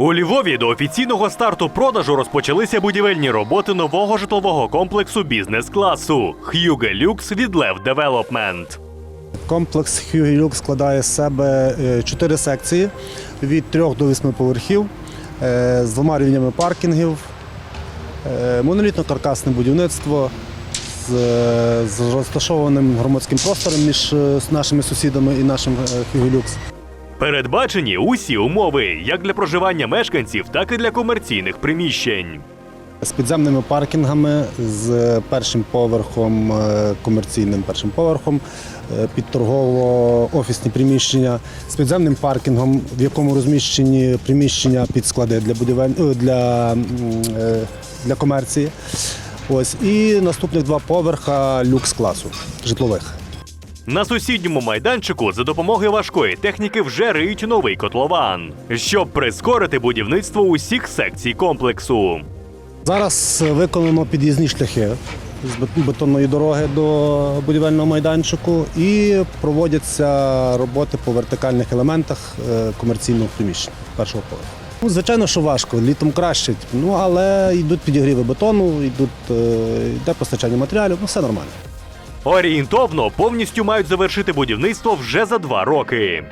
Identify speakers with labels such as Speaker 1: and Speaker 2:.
Speaker 1: У Львові до офіційного старту продажу розпочалися будівельні роботи нового житлового комплексу бізнес-класу Х'юге Люкс від Лев Девелопмент.
Speaker 2: Комплекс Хюгілюк складає з себе е, чотири секції від трьох до восьми поверхів е, з двома рівнями паркінгів, е, монолітно-каркасне будівництво з, розташованим громадським простором між нашими сусідами і нашим Хюгілюкс.
Speaker 1: Передбачені усі умови як для проживання мешканців, так і для комерційних приміщень.
Speaker 2: З підземними паркінгами, з першим поверхом, е, комерційним першим поверхом, е, під торгово-офісні приміщення, з підземним паркінгом, в якому розміщені приміщення під склади для будівель е, для, для комерції. Ось і наступних два поверха люкс класу житлових.
Speaker 1: На сусідньому майданчику за допомогою важкої техніки вже риють новий котлован, щоб прискорити будівництво усіх секцій комплексу.
Speaker 2: Зараз виконано під'їзні шляхи з бет- бетонної дороги до будівельного майданчику і проводяться роботи по вертикальних елементах е, комерційного приміщення першого поверху. Ну, звичайно, що важко, літом краще, ну але йдуть підігріви бетону, йдуть, е, йде постачання матеріалів, ну все нормально.
Speaker 1: Орієнтовно повністю мають завершити будівництво вже за два роки.